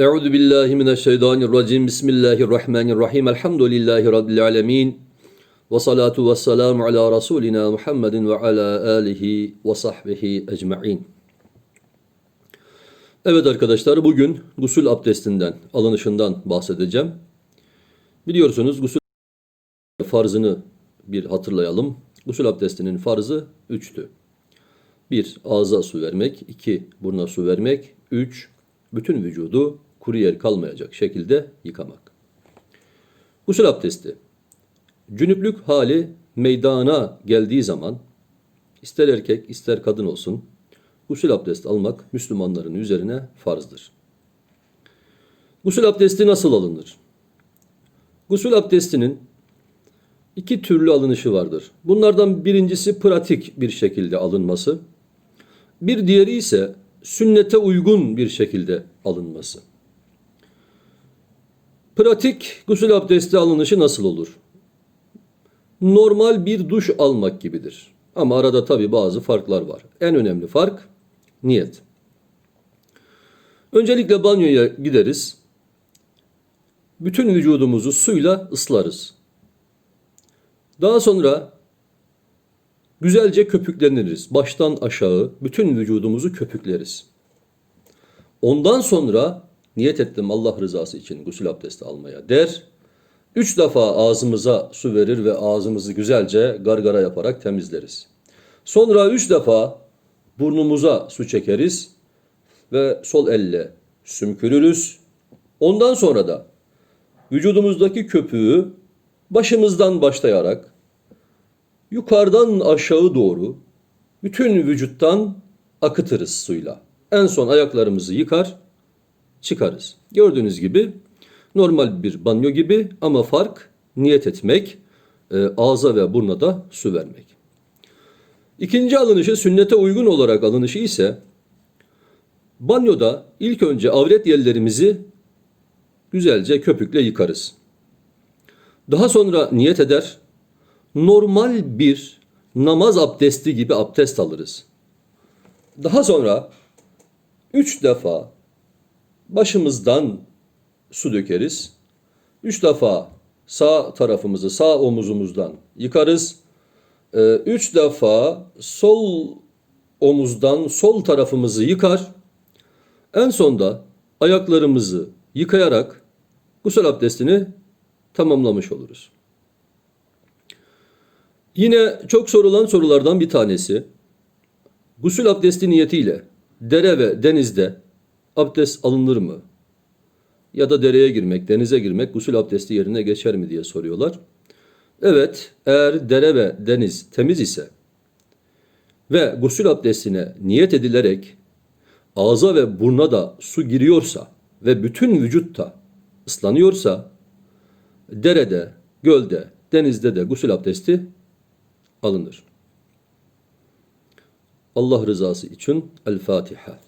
Euzu billahi mineşşeytanirracim. Bismillahirrahmanirrahim. Elhamdülillahi rabbil alamin. Ve salatu vesselamu ala rasulina Muhammedin ve ala alihi ve sahbihi ecmaîn. Evet arkadaşlar bugün gusül abdestinden, alınışından bahsedeceğim. Biliyorsunuz gusül farzını bir hatırlayalım. Gusül abdestinin farzı üçtü. 1. Ağza su vermek. 2. Buruna su vermek. 3. Bütün vücudu kuru yer kalmayacak şekilde yıkamak. Gusül abdesti. Cünüplük hali meydana geldiği zaman ister erkek ister kadın olsun gusül abdesti almak Müslümanların üzerine farzdır. Gusül abdesti nasıl alınır? Gusül abdestinin iki türlü alınışı vardır. Bunlardan birincisi pratik bir şekilde alınması. Bir diğeri ise sünnete uygun bir şekilde alınması. Pratik gusül abdesti alınışı nasıl olur? Normal bir duş almak gibidir. Ama arada tabi bazı farklar var. En önemli fark niyet. Öncelikle banyoya gideriz. Bütün vücudumuzu suyla ıslarız. Daha sonra güzelce köpükleniriz. Baştan aşağı bütün vücudumuzu köpükleriz. Ondan sonra niyet ettim Allah rızası için gusül abdesti almaya der. Üç defa ağzımıza su verir ve ağzımızı güzelce gargara yaparak temizleriz. Sonra üç defa burnumuza su çekeriz ve sol elle sümkürürüz. Ondan sonra da vücudumuzdaki köpüğü başımızdan başlayarak yukarıdan aşağı doğru bütün vücuttan akıtırız suyla. En son ayaklarımızı yıkar, çıkarız. Gördüğünüz gibi normal bir banyo gibi ama fark niyet etmek, e, ağza ve buruna da su vermek. İkinci alınışı sünnete uygun olarak alınışı ise banyoda ilk önce avret yerlerimizi güzelce köpükle yıkarız. Daha sonra niyet eder, normal bir namaz abdesti gibi abdest alırız. Daha sonra üç defa başımızdan su dökeriz. Üç defa sağ tarafımızı sağ omuzumuzdan yıkarız. Ee, üç defa sol omuzdan sol tarafımızı yıkar. En sonda ayaklarımızı yıkayarak gusül abdestini tamamlamış oluruz. Yine çok sorulan sorulardan bir tanesi. Gusül abdesti niyetiyle dere ve denizde abdest alınır mı? Ya da dereye girmek, denize girmek gusül abdesti yerine geçer mi diye soruyorlar. Evet, eğer dere ve deniz temiz ise ve gusül abdestine niyet edilerek ağza ve burna da su giriyorsa ve bütün vücutta ıslanıyorsa derede, gölde, denizde de gusül abdesti alınır. Allah rızası için El Fatiha.